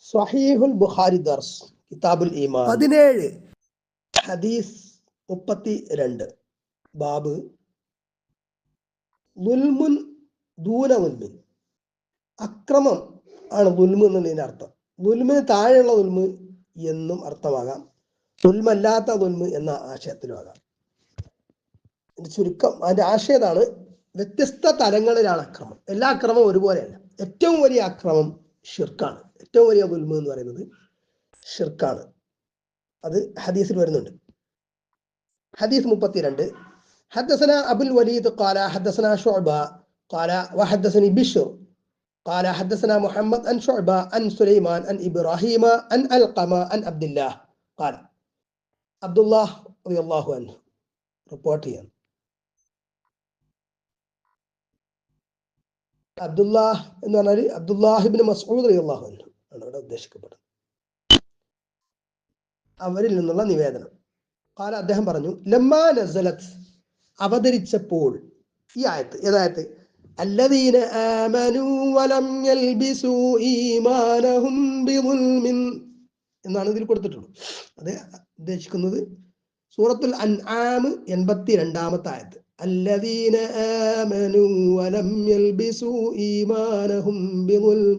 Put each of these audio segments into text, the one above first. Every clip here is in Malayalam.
സ്വഹീഹുൽ ബുഖാരി ദർസ് കിതാബുൽ ഈമാൻ. പതിനേഴ്. ഹദീസ് മുപ്പത്തി രണ്ട് ബാബ്. ദുൽമുൻ ദൂന ഉൽമിൻ അക്രമം ആണ് ദുൽമ് എന്നുള്ളതിന്റെ അർത്ഥം. ദുൽമിന് താഴെയുള്ള ദുൽമ് എന്നും അർത്ഥമാകാം. ദുൽമല്ലാത്ത ദുൽമ് എന്ന ആശയത്തിലുമാകാം. ചുരുക്കം. അതിന്റെ ആശയം ഇതാണ്. വ്യത്യസ്ത തലങ്ങളിലാണ് അക്രമം. എല്ലാ അക്രമവും ഒരുപോലെയല്ല. ഏറ്റവും വലിയ അക്രമം ഷിർക്കാണ്. ഏറ്റവും വലിയ ദുൽമ് എന്ന് പറയുന്നത് ഷിർക്കാണ് അത് ഹദീസിൽ വരുന്നുണ്ട് حديث مبترند حدثنا أبو الوليد قال حدثنا شعبة قال وحدثني بشر قال حدثنا محمد عن شعبة عن سليمان عن إبراهيم عن ألقمة عن عبد الله قال عبد الله رضي الله عنه report ചെയ്യാൻ അബ്ദുല്ലാഹ് എന്ന് പറഞ്ഞാൽ അബ്ദുല്ലാഹിബിൻ മസൂദ് റളിയല്ലാഹു അൻഹു ആണ് ഇവിടെ ഉദ്ദേശിക്കപ്പെടുന്നത് അവരിൽ നിന്നുള്ള നിവേദനം കാല അദ്ദേഹം പറഞ്ഞു ലമ്മാ നസലത്ത് അവതരിച്ചപ്പോൾ ഈ ആയത്ത് ഏതായത്ത് الذين آمنوا ولم يلبسوا إيمانهم بظلم എന്നാണ് ഇതിൽ കൊടുത്തിട്ടുള്ളത് അത് ഉദ്ദേശിക്കുന്നത് സൂറത്തുൽ അൻആം എൺപത്തി രണ്ടാമത്തെ ആയത്ത് الذين آمنوا ولم يلبسوا إيمانهم بظلم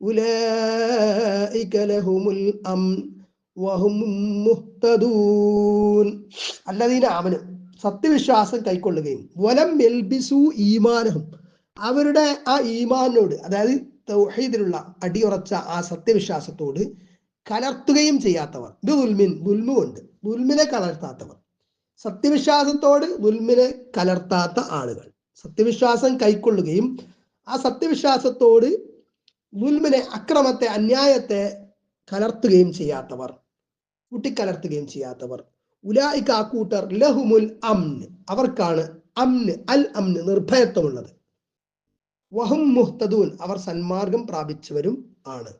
ഉലൈക ലഹുമുൽ അം വഹും മുഹ്തദൂൻ അല്ലതീന ആമന് സത്യവിശ്വാസം കൈക്കൊള്ളുകയും വലം എൽബിസു ഈമാനഹും. അവരുടെ ആ ഈമാനോട് അതായത് തൗഹീദിലുള്ള അടിയുറച്ച ആ സത്യവിശ്വാസത്തോട് കലർത്തുകയും ചെയ്യാത്തവർ. ദുൽമിൻ ദുൽമ കൊണ്ട് ദുൽമിനെ കലർത്താത്തവർ. സത്യവിശ്വാസത്തോട് ദുൽമിനെ കലർത്താത്ത ആളുകൾ. സത്യവിശ്വാസം കൈക്കൊള്ളുകയും ആ സത്യവിശ്വാസത്തോട് ദുൽമിനെ അക്രമത്തെ അന്യായത്തെ കലർത്തുകയും ചെയ്യാത്തവർ കൂട്ടിക്കലർത്തുകയും ചെയ്യാത്തവർ. ഉലായിക്ക കൂട്ടർ ലഹുമുൽ അംന് അവർക്കാണ് അംന് അൽ അംന് നിർഭയത്വമുള്ളത്. വഹും മുഹ്തദൂൻ അവർ സന്മാർഗം പ്രാപിച്ചവരും ആണ്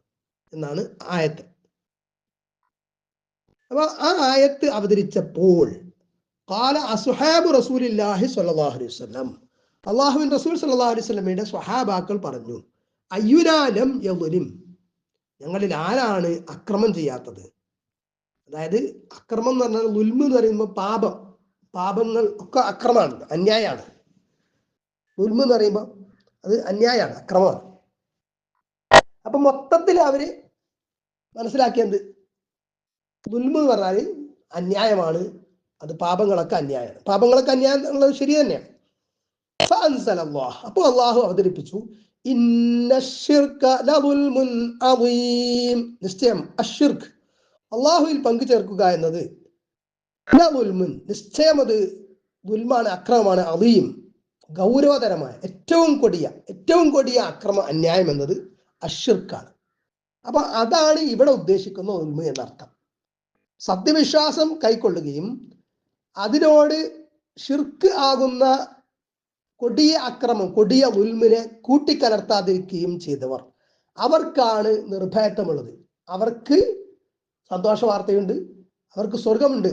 എന്നാണ് ആയത്ത്. അപ്പൊ ആ ആയത്ത് അവതരിച്ചപ്പോൾ കാല അസുഹാബ് റസൂലില്ലാഹി സ്വല്ലല്ലാഹു അലൈഹി അള്ളാഹുവിൻ റസൂൽ സല്ലല്ലാഹു അലൈഹി സ്വഹാബാക്കൾ പറഞ്ഞു അയ്യുനാലം യൗലിം ഞങ്ങളിൽ ആരാണ് അക്രമം ചെയ്യാത്തത്? അതായത് അക്രമം എന്ന് പറഞ്ഞാൽ ഉൽമ എന്ന് പറയുമ്പോൾ പാപം. പാപങ്ങൾ ഒക്കെ അക്രമമാണ് അന്യായമാണ്. ഉൽമ എന്ന് പറയുമ്പോൾ അത് അന്യായമാണ് അക്രമമാണ്. അപ്പൊ മൊത്തത്തിൽ അവർ മനസ്സിലാക്കിയത് ദുൽമ എന്ന് പറഞ്ഞാൽ അന്യായമാണ് അത് പാപങ്ങളൊക്കെ അന്യായമാണ്. പാപങ്ങളൊക്കെ അന്യായം എന്നുള്ളത് ശരി തന്നെയാണ്. അപ്പൊ അള്ളാഹു അവതരിപ്പിച്ചു. നിശ്ചയം. അഷിർക്ക് അള്ളാഹുവിൽ പങ്കു ചേർക്കുക എന്നത് നിശ്ചയം അത് ദുൽമാണ് അക്രമമാണ് അവയും ഗൗരവതരമായ ഏറ്റവും കൊടിയ ഏറ്റവും കൊടിയ അക്രമ അന്യായം എന്നത് അഷിർക്കാണ് അപ്പൊ അതാണ് ഇവിടെ ഉദ്ദേശിക്കുന്ന ഉൽമ എന്നർത്ഥം. സത്യവിശ്വാസം കൈക്കൊള്ളുകയും അതിനോട് ഷിർക്ക് ആകുന്ന കൊടിയ അക്രമം കൊടിയ ഉൽമിനെ കൂട്ടിക്കലർത്താതിരിക്കുകയും ചെയ്തവർ. അവർക്കാണ് നിർഭയത്വമുള്ളത്. അവർക്ക് സന്തോഷ വാർത്തയുണ്ട് അവർക്ക് സ്വർഗമുണ്ട്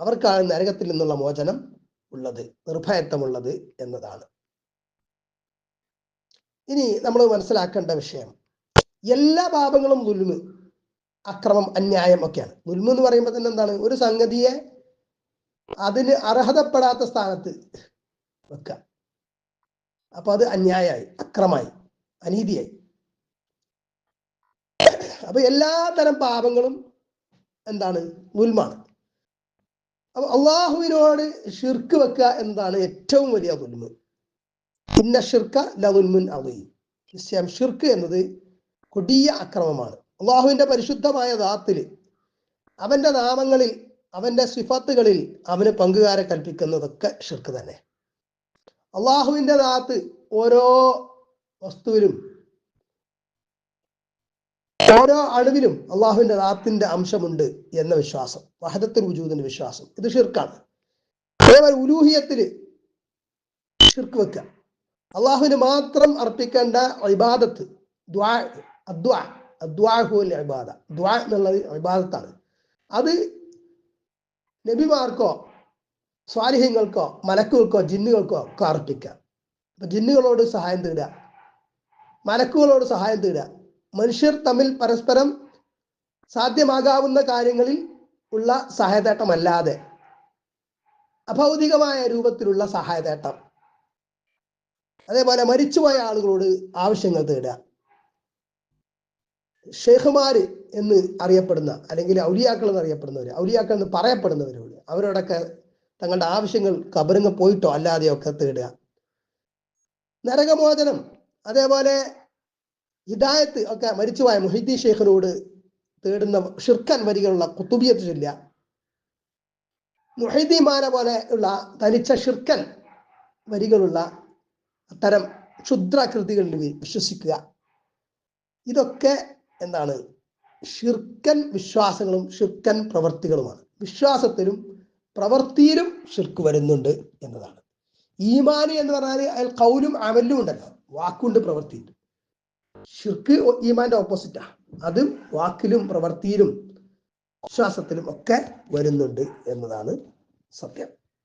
അവർക്കാണ് നരകത്തിൽ നിന്നുള്ള മോചനം ഉള്ളത് നിർഭയത്വമുള്ളത് എന്നതാണ്. ഇനി നമ്മൾ മനസ്സിലാക്കേണ്ട വിഷയം. എല്ലാ പാപങ്ങളും ദുൽമ് അക്രമം അന്യായം ഒക്കെയാണ്. ദുൽമ് എന്ന് പറയുമ്പോൾ തന്നെ എന്താണ്? ഒരു സംഗതിയെ അതിന് അർഹതപ്പെടാത്ത സ്ഥാനത്ത് വെക്കുക. അപ്പൊ അത് അന്യായമായി അക്രമായി അനീതിയായി. അപ്പൊ എല്ലാ തരം പാപങ്ങളും എന്താണ്? ഗുൽമാണ് അപ്പൊ അള്ളാഹുവിനോട് ഷിർക്ക് വെക്കുക എന്നതാണ് ഏറ്റവും വലിയ ഗുൽമ ഇന്ന ഷിർക്ക ലഗുൽമുൻ അവയും നിശ്ചയം ഷിർക്ക് എന്നത് കൊടിയ അക്രമമാണ്. അള്ളാഹുവിന്റെ പരിശുദ്ധമായ ദാത്തിൽ അവന്റെ നാമങ്ങളിൽ അവന്റെ സിഫത്തുകളിൽ അവന് പങ്കുകാരെ കൽപ്പിക്കുന്നതൊക്കെ ഷിർക്ക് തന്നെ. അള്ളാഹുവിന്റെ ദാത്ത് ഓരോ വസ്തുവിലും ഓരോ അണുവിലും അള്ളാഹുവിന്റെ ദാത്തിന്റെ അംശമുണ്ട് എന്ന വിശ്വാസം. വഹദത്തിൽ വുജൂദിന്റെ വിശ്വാസം. ഇത് ഷിർക്കാണ്. അതേപോലെ ഉലൂഹിയത്തിൽ ഷിർക്ക് വെക്കുക. അള്ളാഹുവിന് മാത്രം അർപ്പിക്കേണ്ട ഇബാദത്ത് ദ്വാ അദ്വാ ഇബാദ. ദ്വാ എന്നുള്ളത് ഇബാദത്താണ്. അത് നബിമാർക്കോ സ്വാലിഹ്യങ്ങൾക്കോ മലക്കുകൾക്കോ ജിന്നുകൾക്കോ ഒക്കെ അർപ്പിക്കാം അപ്പൊ ജിന്നുകളോട് സഹായം തേടുക. മലക്കുകളോട് സഹായം തേടുക. മനുഷ്യർ തമ്മിൽ പരസ്പരം സാധ്യമാകാവുന്ന കാര്യങ്ങളിൽ ഉള്ള സഹായതേട്ടമല്ലാതെ അഭൗതികമായ രൂപത്തിലുള്ള സഹായതേട്ടം. അതേപോലെ മരിച്ചുപോയ ആളുകളോട് ആവശ്യങ്ങൾ തേടുക. ഷെയ്ഖുമാര് എന്ന് അറിയപ്പെടുന്ന അല്ലെങ്കിൽ ഔലിയാക്കൾ എന്ന് അറിയപ്പെടുന്നവർ ഔലിയാക്കൾ എന്ന് പറയപ്പെടുന്നവരോട് അവരോടൊക്കെ തങ്ങളുടെ ആവശ്യങ്ങൾ കബറിങ്ങ പോയിട്ടോ അല്ലാതെയോ ഒക്കെ തേടുക. നരകമോചനം അതേപോലെ ഹിദായത്ത് ഒക്കെ മരിച്ചുപോയ മുഹിദ്ദീൻ ഷെയ്ഖിനോട് തേടുന്ന ഷിർക്കൻ വരികളുള്ള കുത്തുബിയത്ത് ചൊല്ലുക. മുഹൈദ്ദീമാനെ പോലെ ഉള്ള തനിച്ച ഷിർക്കൻ വരികളുള്ള അത്തരം ക്ഷുദ്രകൃതികളിൽ വിശ്വസിക്കുക. ഇതൊക്കെ എന്താണ്? ഷിർക്കൻ വിശ്വാസങ്ങളും ഷിർക്കൻ പ്രവർത്തികളുമാണ്. വിശ്വാസത്തിലും പ്രവൃത്തിയിലും ഷിർക്ക് വരുന്നുണ്ട് എന്നതാണ്. ഈമാന് എന്ന് പറഞ്ഞാൽ അയാൾ കൗലും അമലും ഉണ്ടല്ലോ. വാക്കുണ്ട് പ്രവൃത്തിയുണ്ട് ഷിർക്ക് ഈമാന്റെ ഓപ്പോസിറ്റാ അത് വാക്കിലും പ്രവൃത്തിയിലും വിശ്വാസത്തിലും ഒക്കെ വരുന്നുണ്ട് എന്നതാണ് സത്യം.